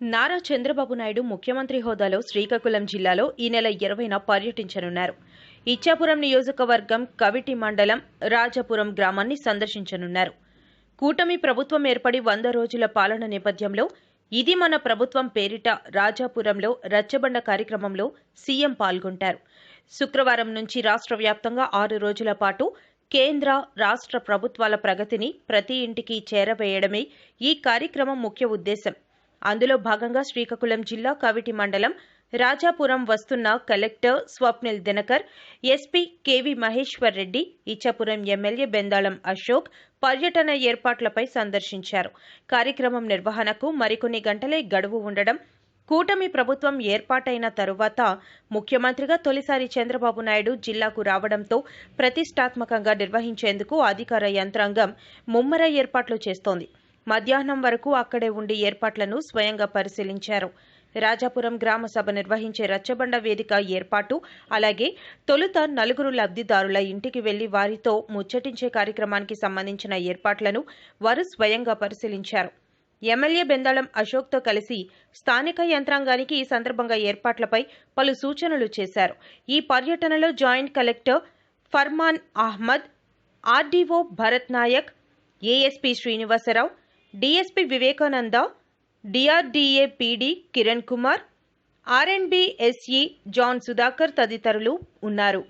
నారా చంద్రబాబు నాయుడు ముఖ్యమంత్రి హోదాలో శ్రీకాకుళం జిల్లాలో ఈ నెల ఇరవైన పర్యటించనున్నారు. ఇచ్చాపురం నియోజకవర్గం కవిటి మండలం రాజాపురం గ్రామాన్ని సందర్శించనున్నారు. కూటమి ప్రభుత్వం ఏర్పడి వంద రోజుల పాలన నేపథ్యంలో ఇది మన ప్రభుత్వం పేరిట రాజాపురంలో రచ్చబండ కార్యక్రమంలో సీఎం పాల్గొంటారు. శుక్రవారం నుంచి రాష్ట్ర వ్యాప్తంగా ఆరు రోజుల పాటు కేంద్ర రాష్ట్ర ప్రభుత్వాల ప్రగతిని ప్రతి ఇంటికి చేరవేయడమే ఈ కార్యక్రమం ముఖ్య ఉద్దేశం. అందులో భాగంగా శ్రీకాకుళం జిల్లా కవిటి మండలం రాజాపురం వస్తున్న collector Swapnil Dinakar SP KV Maheshwar Reddy Ichchapuram MLA Bendalam Ashok పర్యటన ఏర్పాట్లపై సందర్శించారు. కార్యక్రమం నిర్వహణకు మరికొన్ని గంటలే గడువు ఉండడం కూటమి ప్రభుత్వం ఏర్పాటైన తరువాత ముఖ్యమంత్రిగా తొలిసారి చంద్రబాబు నాయుడు జిల్లాకు రావడంతో ప్రతిష్టాత్మకంగా నిర్వహించేందుకు అధికార యంత్రాంగం ముమ్మర ఏర్పాట్లు చేస్తోంది. మధ్యాహ్నం వరకు అక్కడే ఉండి ఏర్పాట్లను స్వయంగా పరిశీలించారు. రాజాపురం గ్రామ సభ నిర్వహించే రచ్చబండ వేదిక ఏర్పాటు అలాగే తొలుత నలుగురు లబ్ధిదారుల ఇంటికి వెళ్ళి వారితో ముచ్చటించే కార్యక్రమానికి సంబంధించిన ఏర్పాట్లను వారు స్వయంగా పరిశీలించారు. ఎమ్మెల్యే బెందాళం అశోక్తో కలిసి స్థానిక యంత్రాంగానికి ఈ సందర్భంగా ఏర్పాట్లపై పలు సూచనలు చేశారు. ఈ పర్యటనలో joint collector Farman Ahmed RDO Bharat Naik ASP Srinivasarao DSP Vivekananda DRDA PD Kiran Kumar R and B SE John Sudhakar తదితరులు ఉన్నారు.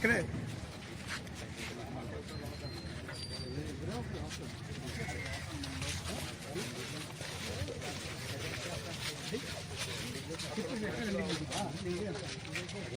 ఇక్కడే